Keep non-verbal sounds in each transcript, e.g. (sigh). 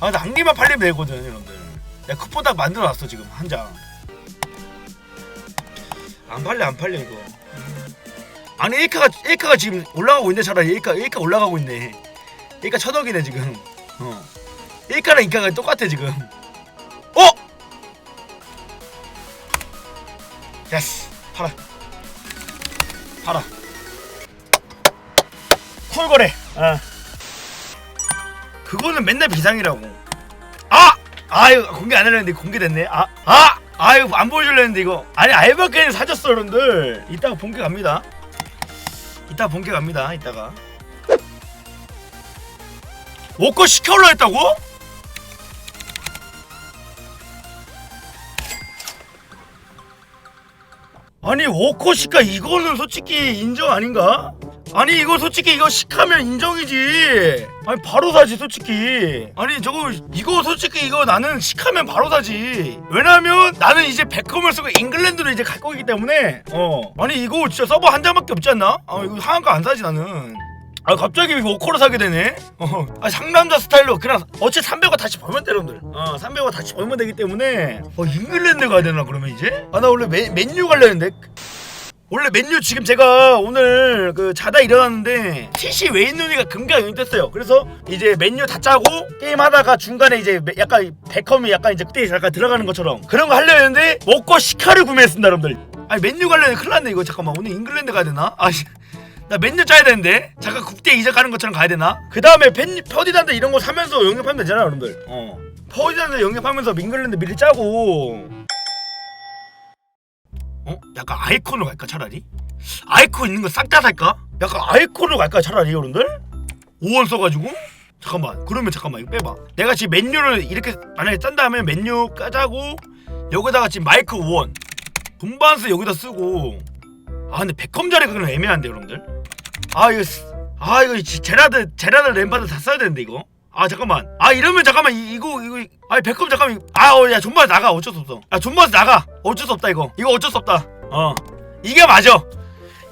아, 나한 개만 팔리면 되거든, 여러분들. 내가 딱 만들어놨어 지금 한 장. 안 팔려, 안 팔려 이거. 아니 1카가 1카가 지금 올라가고 있네 차라리 1카 1카 올라가고 있네. 1카 천억이네 지금. 어. 1카랑 2카가 똑같아 지금. 어? 예스 팔아 팔아 콜거래 아 그거는 맨날 비상이라고 아 아유 공개 안 하려는데 공개됐네. 아 아 아유 안 보여주려는데 이거. 아니 알바까지 사줬어 여러분들. 이따가 본게 갑니다. 이따가 본게 갑니다 이따가. 워커 시켜올라 했다고? 아니 워커시카 이거는 솔직히 인정 아닌가? 아니 이거 솔직히 이거 시카면 인정이지 아니 바로 사지 솔직히. 아니 저거 이거 솔직히 이거 나는 시카면 바로 사지. 왜냐면 나는 이제 베컴을 쓰고 잉글랜드로 이제 갈 거기 때문에. 어. 아니 이거 진짜 서버 한 장밖에 없지 않나? 아 이거 상한가 안 사지 나는. 아 갑자기 워커를 사게 되네. 어. 아, 상남자 스타일로 그냥 어차피 300원 다시 벌면 돼 여러분들. 어 300원 다시 벌면 되기 때문에. 어 잉글랜드 가야 되나 그러면 이제? 아 나 원래 맨, 맨유 가려는데 원래 맨유 지금 제가 오늘 그 자다 일어났는데 TC 웨인 누니가 금가 영입됐어요. 그래서 이제 맨유 다 짜고 게임 하다가 중간에 이제 약간 베컴이 약간 이제 그때 약간 들어가는 것처럼 그런 거 하려 했는데 먹고 시카를 구매했습니다, 여러분들. 아니 맨유 가려면 큰일 났네 이거 잠깐만 오늘 잉글랜드 가야 되나? 아씨 나 맨유 짜야 되는데 잠깐 국대 이적 가는 것처럼 가야 되나? 그 다음에 퍼디단드 이런 거 사면서 영입하면 되잖아 여러분들 어 퍼디단드 영입하면서 잉글랜드 미리 짜고 어? 약간 아이콘으로 갈까 차라리? 아이콘 있는 거 싹 다 살까? 약간 아이콘으로 갈까 차라리 여러분들? 5원 써가지고? 잠깐만 그러면 잠깐만 이거 빼봐. 내가 지금 맨유를 이렇게 만약에 짠 다음에 맨유 까자고 여기다가 지금 마이크 5원 분반스 여기다 쓰고. 아 근데 베컴 자리가 그럼 애매한데 여러분들? 아 이거 쓰- 아 이거 지- 제라드 제라드 램파드 다 써야 되는데 이거? 아 잠깐만. 아 이러면 잠깐만 이, 이거 이거 아니 베컴 잠깐만 아야 존바스 나가. 어쩔 수 없어. 아 존바스 나가. 어쩔 수 없다 이거. 이거 어쩔 수 없다 어. 이게 맞아.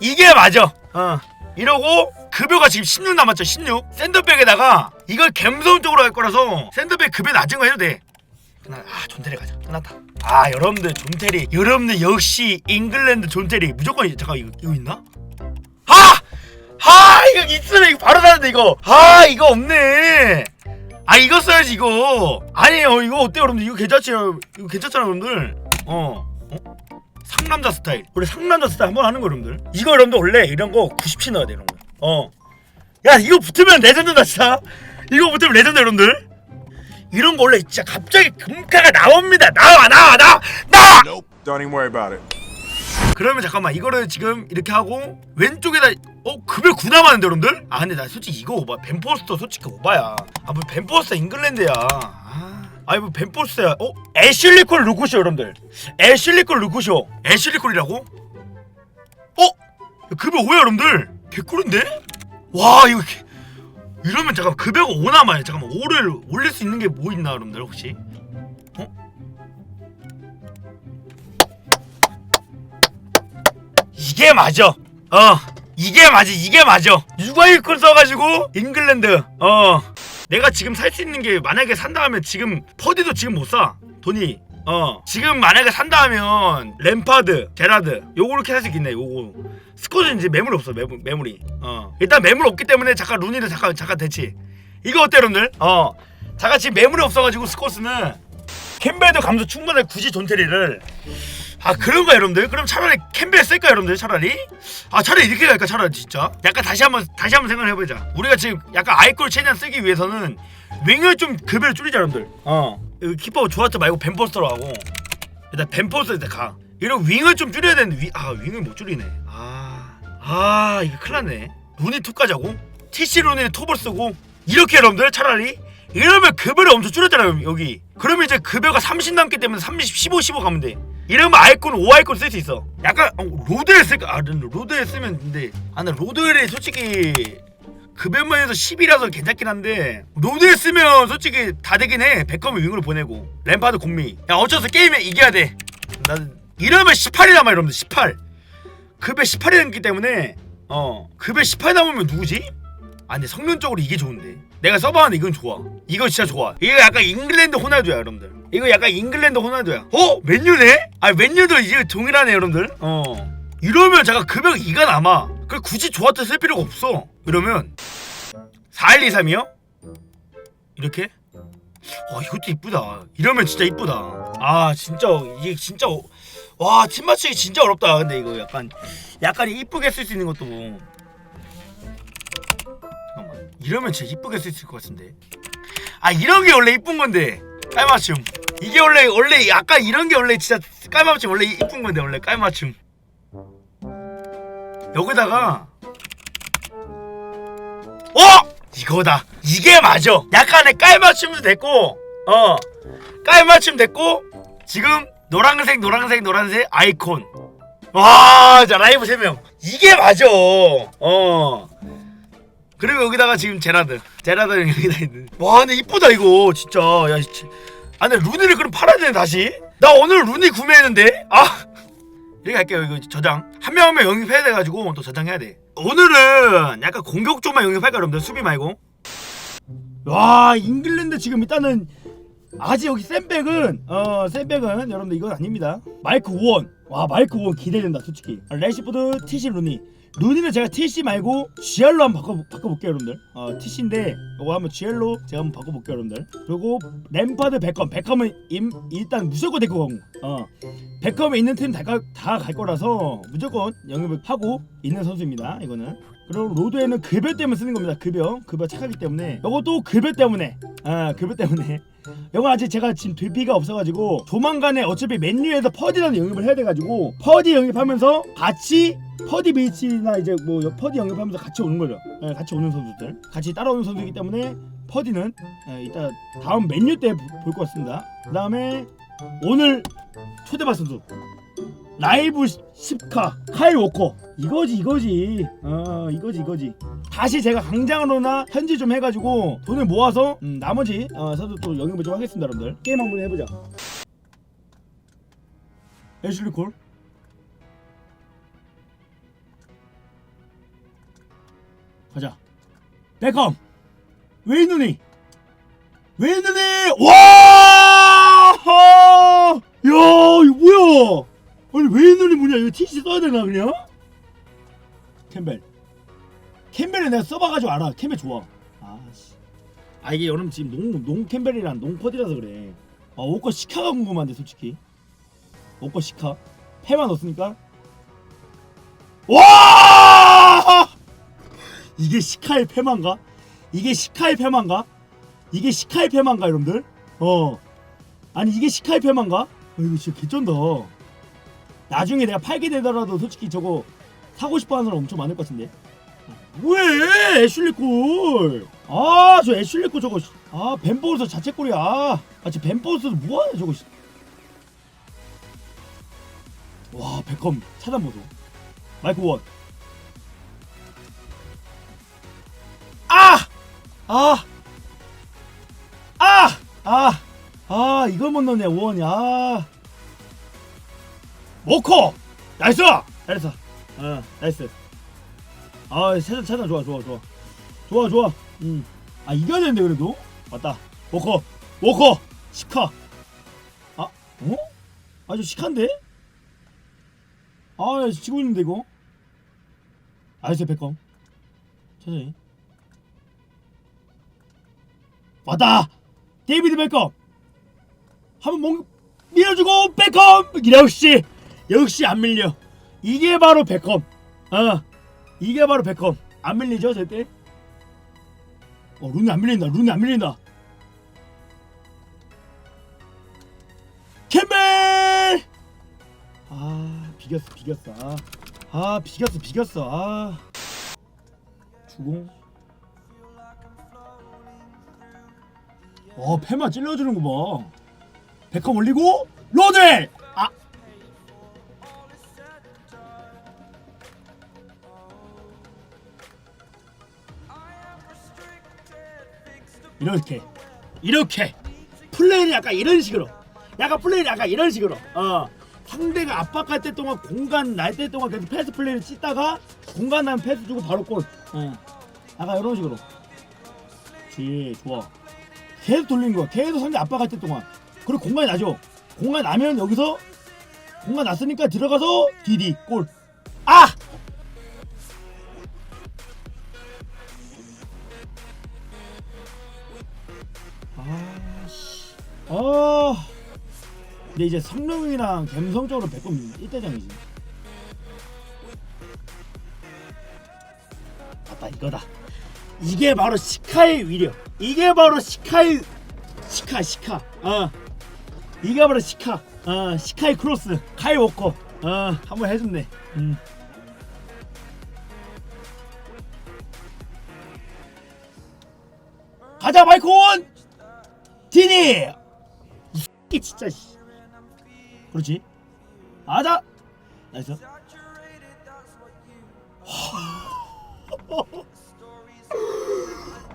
이게 맞아. 어. 이러고 급여가 지금 16 남았죠 16 샌드백에다가 이걸 갬성 쪽으로 할 거라서 샌드백 급여 낮은 거 해도 돼. 끝나 아 존테리 가자. 끝났다. 아 여러분들 존테리 여러분들 역시 잉글랜드 존테리 무조건 이- 잠깐 이거 이거 있나? 아! 아 이거 있으면 이거 바로 사는데 이거. 아 이거 없네. 아 이거 써야지 이거. 아니에요 이거 어때요 여러분들? 이거 괜찮죠 이거 괜찮잖아 여러분들. 어, 어? 상남자 스타일. 원래 상남자 스타일 한번 하는 거 여러분들. 이거 여러분들 원래 이런 거 90치 넣어야 돼 이런 거어야 이거 붙으면 레전드다 진짜. 이거 붙으면 레전드 여러분들. 이런 거 원래 진짜 갑자기 금가가 나옵니다. 나와 나와 나와 나와! Don't even worry about it. 그러면 잠깐만 이거를 지금 이렇게 하고 왼쪽에다 어 급여 9 남았는데 여러분들? 아 근데 나 솔직히 이거 오바 벤포스터 솔직히 오바야. 아뭐 벤포스터 잉글랜드야 아 아니 뭐 벤포스터야 어? 애슐리콜 루쿠쇼 여러분들 애슐리콜 루쿠쇼 애슐리콜이라고? 어? 급여 5야 여러분들 개꿀인데? 와 이거 개- 이러면 잠깐 급여가 5 남아요 잠깐만 5를 올릴 수 있는 게 뭐 있나 여러분들 혹시? 어? 이게 맞아. 어. 이게 맞아. 이게 맞아. 유아이콘 써가지고 잉글랜드. 어. 내가 지금 살 수 있는 게 만약에 산다 하면 지금 퍼디도 지금 못 사. 돈이. 어. 지금 만약에 산다 하면 램파드, 제라드. 요거렇게 살 수 있겠네. 요거. 스코어는 이제 매물 없어. 매물, 매물이. 어. 일단 매물 없기 때문에 잠깐 루니를 잠깐 잠깐 대치. 이거 어때 여러분들? 어. 잠깐 지금 매물이 없어가지고 스코스는 캠벨도 감소 충분해 굳이 존테리를 아 그런가 여러분들? 그럼 차라리 캠벨 쓸까 여러분들? 차라리? 아 차라리 이렇게 갈까 차라리 진짜? 약간 다시 한번 다시 한번 생각을 해보자. 우리가 지금 약간 아이콜 최대한 쓰기 위해서는 윙을 좀 급여를 줄이자 여러분들. 어. 여기 키퍼 좋았죠 말고 벤포스터로 하고. 일단 벤포스터 일단 가. 이런 윙을 좀 줄여야 되는데 위, 아 윙을 못 줄이네. 아, 아 이거 큰일 났네. 루니 투까지 하고 TC 루니 톱을 쓰고? 이렇게 여러분들 차라리? 이러면 급여를 엄청 줄였잖아요 여기. 그러면 이제 급여가 30 남기 때문에 30, 15, 15 가면 돼 이러면 아이콘 5아이콘 쓸 수 있어. 약간 어, 로드를 쓸까? 아 로드를 쓰면 근데 아나 로드를 솔직히 급여면에서 10이라서 괜찮긴 한데 로드를 쓰면 솔직히 다 되긴 해. 백컴을 윙으로 보내고. 램파드 공미. 야 어쩌서 게임에 이겨야 돼. 나는 이러면 18이 남아 여러분들. 18 급여 18이 남기 때문에 어 급여 18 남으면 누구지? 아 근데 성능적으로 이게 좋은데 내가 써봤는데 이건 좋아. 이거 진짜 좋아. 이거 약간 잉글랜드 호날두야 여러분들. 이거 약간 잉글랜드 호날두야. 어? 맨유네? 아 맨유도 이게 동일하네 여러분들. 어. 이러면 잠깐 금액 2가 남아. 그 굳이 조합도 쓸 필요가 없어. 이러면 4123이요? 이렇게? 와 이것도 이쁘다. 이러면 진짜 이쁘다. 아 진짜 이게 진짜 어- 와팀 맞추기 진짜 어렵다. 근데 이거 약간 약간 이쁘게 쓸 수 있는 것도 뭐. 이러면 진짜 이쁘게 쓸 수 있을 것 같은데. 아 이런 게 원래 이쁜 건데. 깔맞춤. 이게 원래 원래 약간 이런 게 원래 진짜 깔맞춤 원래 이쁜 건데 원래 깔맞춤. 여기다가 어? 이거다. 이게 맞아. 약간의 깔맞춤도 됐고 어. 깔맞춤 됐고 지금 노란색 노란색 노란색 아이콘. 와 자 라이브 3명. 이게 맞아. 어 그리고 여기다가 지금 제라드. 제라드는 여기다 있는. 와 근데 이쁘다 이거. 진짜. 야 진- 아 근데 루니를 그럼 팔아야 되네 다시? 나 오늘 루니 구매했는데? 아! 이렇게 할게요 이거 저장. 한 명 한 명 영입해야 돼가지고 또 저장해야 돼. 오늘은 약간 공격 쪽만 영입할까 여러분들? 수비 말고. 와 잉글랜드 지금 일단은 아직 여기 샌백은 어 샌백은 여러분들 이건 아닙니다. 마이크 우원. 와 마이크 우원 기대된다 솔직히. 아, 레시포드 TC 루니 루니는 제가 TC 말고 GR로 한번 바꿔, 바꿔볼게요 여러분들. 어 TC인데 이거 한번 GR로 제가 한번 바꿔볼게요 여러분들. 그리고 램파드 베컴. 베컴은 임, 일단 무조건 데리고 가고. 어 베컴에 있는 팀 다 갈 거라서 무조건 영입을 하고 있는 선수입니다 이거는 그리고 로드에는 급여 때문에 쓰는 겁니다. 급여. 급여 착하기 때문에. 이것도 급여 때문에. 아 급여 때문에. 이거 아직 제가 지금 될피가 없어가지고 조만간에 어차피 맨유에서 퍼디라는 영입을 해야 돼가지고 퍼디 영입하면서 같이 퍼디 비치나 이제 뭐 퍼디 영입하면서 같이 오는 거죠. 예, 같이 오는 선수들. 같이 따라오는 선수이기 때문에 퍼디는 예, 이따 다음 맨유 때 볼 것 같습니다. 그 다음에 오늘 초대받 선수 라이브 10카 카일 워커. 이거지 이거지. 어 이거지 이거지. 다시 제가 강장으로나 현지 좀 해가지고 돈을 모아서 음, 나머지 어, 선수 또 영입을 좀 하겠습니다 여러분들. 게임 한번 해보자. 애슐리 콜? 가자. 베컴 웨이누니! 웨이누니! 와! 야 이거 뭐야 아니 웨이누니 뭐냐? 이거 TC 써야 되나 그냥? 캠벨. 캠벨은 내가 써봐가지고 알아. 캠벨 좋아. 아씨. 아 이게 여러분 지금 농, 농 캠벨이랑 농 퍼디라서 그래. 아 오커 시카가 궁금한데 솔직히. 오커 시카. 패만 넣었으니까. 와! 이게 시카의 패만가? 이게 시카의 패만가? 이게 시카의 패만가 여러분들? 어. 아니 이게 시카의 패만가? 어, 이거 진짜 개쩐다 나중에 내가 팔게 되더라도 솔직히 저거 사고 싶어 하는 사람 엄청 많을 것 같은데 왜 애슐리 콜? 아저 애슐리 콜 저거 아 벤포스 자체골이야 아 저 벤포스 뭐 하냐 저거 와 베컴 차단 보소 마이크 원 아! 아! 아! 아! 아 이걸 못 넣네 원이 아 모코 나이스! 잘했어 어 나이스. 아 차단 차단 좋아 좋아 좋아. 좋아 좋아. 음아 이겨야 되는데 그래도? 맞다. 모코 모코 시카. 아 어? 아저 시카인데? 아 지고 있는데 이거? 나이스 백검 천천히. 왔다! 데이비드 베컴! 한번 몽 밀어주고 베컴! 역시 역시 안 밀려. 이게 바로 베컴 어? 이게 바로 베컴 안 밀리죠 절대? 어 룬이 안 밀린다. 룬이 안 밀린다. 캠벨! 아 비겼어 비겼어. 아, 아 비겼어 비겼어. 아. 주공? 어 패만 찔러주는 거 봐. 백컴 올리고 로드. 이렇게. 이렇게. 플레이를 약간 이런 식으로. 약간 플레이를 약간 이런 식으로. 어. 상대가 압박할 때 동안 공간 날 때 동안 계속 패스 플레이를 찢다가 공간 나면 패스 주고 바로 골. 어. 약간 이런 식으로. 그렇지. 좋아. 계속 돌리는 거야. 계속 상대 압박할 때 동안. 그리고 공간이 나죠. 공간 나면 여기서 공간 났으니까 들어가서 디디 골. 아! 아 근데 이제 성능이랑 감성적으로 100번 1대장이지. 맞다 이거다. 이게 바로 시카의 위력. 이게 바로 시카의 시카 시카. 어. 이게 바로 시카. 어 시카의 크로스. 카이 워커. 어 한번 해줬네. 음. 가자 마이콘! 디니! 이 새끼 진짜 씨. 그렇지 가자 나이스 (laughs)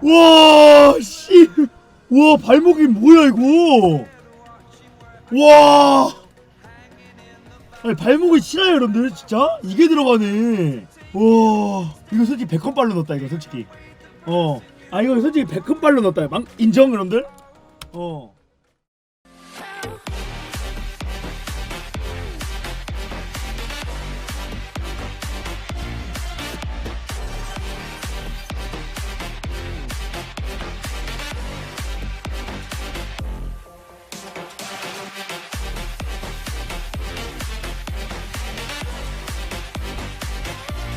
와, 씨. 와, 발목이 뭐야, 이거? 와. 아니, 발목이 치나요, 여러분들? 진짜? 이게 들어가네. 와. 이거 솔직히 백헌 발로 넣었다, 이거 솔직히. 어. 아, 이거 솔직히 백헌 발로 넣었다. 망, 인정, 여러분들? 어.